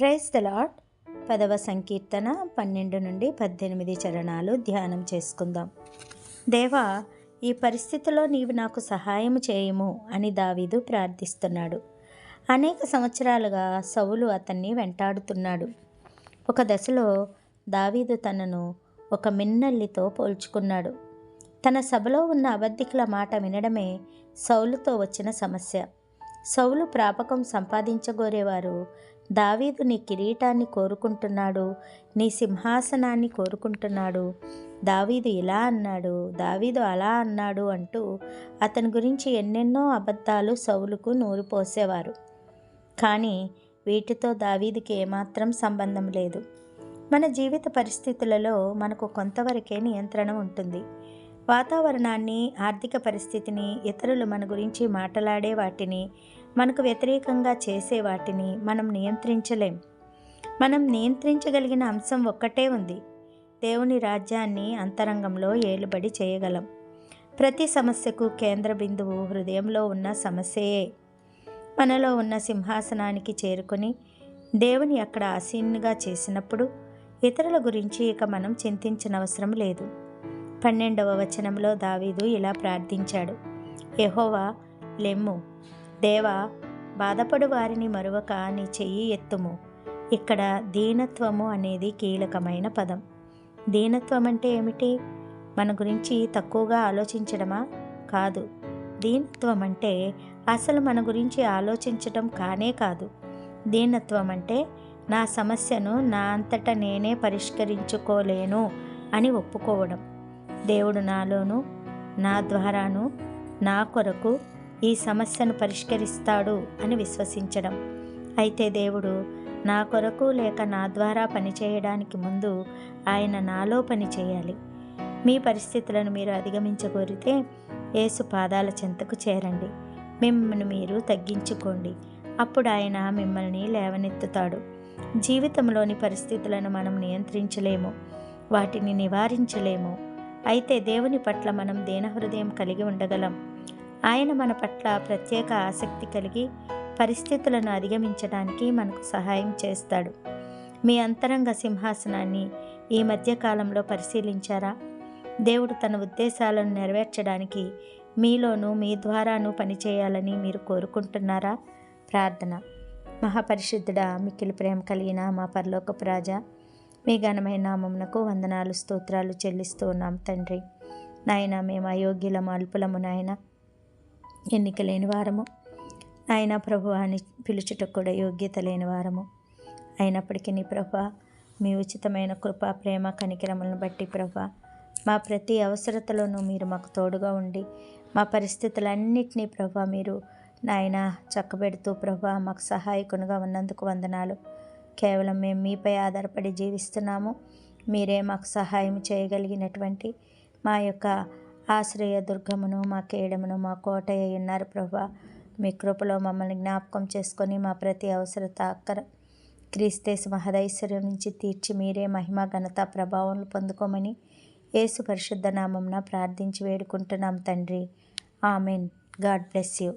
Praise the lord పదవ సంకీర్తన పన్నెండు నుండి పద్దెనిమిది చరణాలు ధ్యానం చేసుకుందాం. దేవా ఈ పరిస్థితిలో నీవు నాకు సహాయం చేయము అని దావీదు ప్రార్థిస్తున్నాడు. అనేక సంవత్సరాలుగా సవులు అతన్ని వెంటాడుతున్నాడు. ఒక దశలో దావీదు తనను ఒక మిన్నల్లితో పోల్చుకున్నాడు. తన సభలో ఉన్న అబద్ధికుల మాట వినడమే సౌలుతో వచ్చిన సమస్య. సౌలు ప్రాపకం సంపాదించగోరేవారు దావీదు నీ కిరీటాన్ని కోరుకుంటున్నాడు నీ సింహాసనాన్ని కోరుకుంటున్నాడు. దావీదు ఇలా అన్నాడు దావీదు అలా అన్నాడు అంటూ అతని గురించి ఎన్నెన్నో అబద్ధాలు సౌలుకు నూరు పోసేవారు. కానీ వీటితో దావీదుకి ఏమాత్రం సంబంధం లేదు. మన జీవిత పరిస్థితులలో మనకు కొంతవరకే నియంత్రణ ఉంటుంది. వాతావరణాన్ని ఆర్థిక పరిస్థితిని ఇతరులు మన గురించి మాట్లాడే వాటిని మనకు వ్యతిరేకంగా చేసే వాటిని మనం నియంత్రించలేం. మనం నియంత్రించగలిగిన అంశం ఒక్కటే ఉంది. దేవుని రాజ్యాన్ని అంతరంగంలో ఏలుబడి చేయగలం. ప్రతి సమస్యకు కేంద్ర బిందువు హృదయంలో ఉన్న సమస్యయే. మనలో ఉన్న సింహాసనానికి చేరుకొని దేవుని అక్కడ ఆసీనుగా చేసినప్పుడు ఇతరుల గురించి ఇక మనం చింతించనవసరం లేదు. పన్నెండవ వచనంలో దావీదు ఇలా ప్రార్థించాడు. ఎహోవా లెమ్ము. దేవా బాధపడు వారిని మరువక నీ చెయ్యి ఎత్తుము. ఇక్కడ దీనత్వము అనేది కీలకమైన పదం. దీనత్వం అంటే ఏమిటి? మన గురించి తక్కువగా ఆలోచించడమా? కాదు. దీనత్వం అంటే అసలు మన గురించి ఆలోచించడం కానే కాదు. దీనత్వం అంటే నా సమస్యను నా అంతట నేనే పరిష్కరించుకోలేను అని ఒప్పుకోవడం. దేవుడు నాలోను నా ద్వారాను నా కొరకు ఈ సమస్యను పరిష్కరిస్తాడు అని విశ్వసించడం. అయితే దేవుడు నా కొరకు లేక నా ద్వారా పనిచేయడానికి ముందు ఆయన నాలో పని చేయాలి. మీ పరిస్థితులను మీరు అధిగమించగోరితే యేసు పాదాల చెంతకు చేరండి. మిమ్మల్ని మీరు తగ్గించుకోండి. అప్పుడు ఆయన మిమ్మల్ని లేవనెత్తుతాడు. జీవితంలోని పరిస్థితులను మనం నియంత్రించలేము. వాటిని నివారించలేము. అయితే దేవుని పట్ల మనం హృదయం కలిగి ఉండగలం. ఆయన మన పట్ల ప్రత్యేక ఆసక్తి కలిగి పరిస్థితులను అధిగమించడానికి మనకు సహాయం చేస్తాడు. మీ అంతరంగ సింహాసనాన్ని ఈ మధ్యకాలంలో పరిశీలించారా? దేవుడు తన ఉద్దేశాలను నెరవేర్చడానికి మీలోనూ మీ ద్వారాను పనిచేయాలని మీరు కోరుకుంటున్నారా? ప్రార్థన. మహాపరిశుద్ధుడా మిక్కిలి ప్రేమ కలిగిన మా పరలోకపు రాజా మీ ఘనమైన నామమునకు వందనాలు స్తోత్రాలు చెల్లిస్తూ ఉన్నాం తండ్రి. నాయన మేము అయోగ్యుల అల్పులము నాయన. ఎన్నిక లేని వారము. ఆయన ప్రభు అని పిలుచుటకు కూడా యోగ్యత లేని వారము. అయినప్పటికీ నీ ప్రభ మీ ఉచితమైన కృప ప్రేమ కనికరములను బట్టి ప్రభ మా ప్రతి అవసరతలోనూ మీరు మాకు తోడుగా ఉండి మా పరిస్థితులన్నింటినీ ప్రభ మీరు నాయన చక్కబెడుతూ ప్రభా మాకు సహాయకునిగా ఉన్నందుకు వందనాలు. కేవలం మేము మీపై ఆధారపడి జీవిస్తున్నాము. మీరే మాకు సహాయం చేయగలిగినటువంటి మా యొక్క ఆశ్రయ దుర్గమును మా కేడమును మా కోటయ్య ఉన్నారు ప్రభా. మీ కృపలో మమ్మల్ని జ్ఞాపకం చేసుకొని మా ప్రతి అవసరత అక్కర క్రీస్తేసు మహదైశ్వర్యం నుంచి తీర్చి మీరే మహిమ ఘనత ప్రభావం పొందుకోమని యేసు పరిశుద్ధ నామంన ప్రార్థించి వేడుకుంటున్నాం తండ్రి. ఆమెన్. God bless you.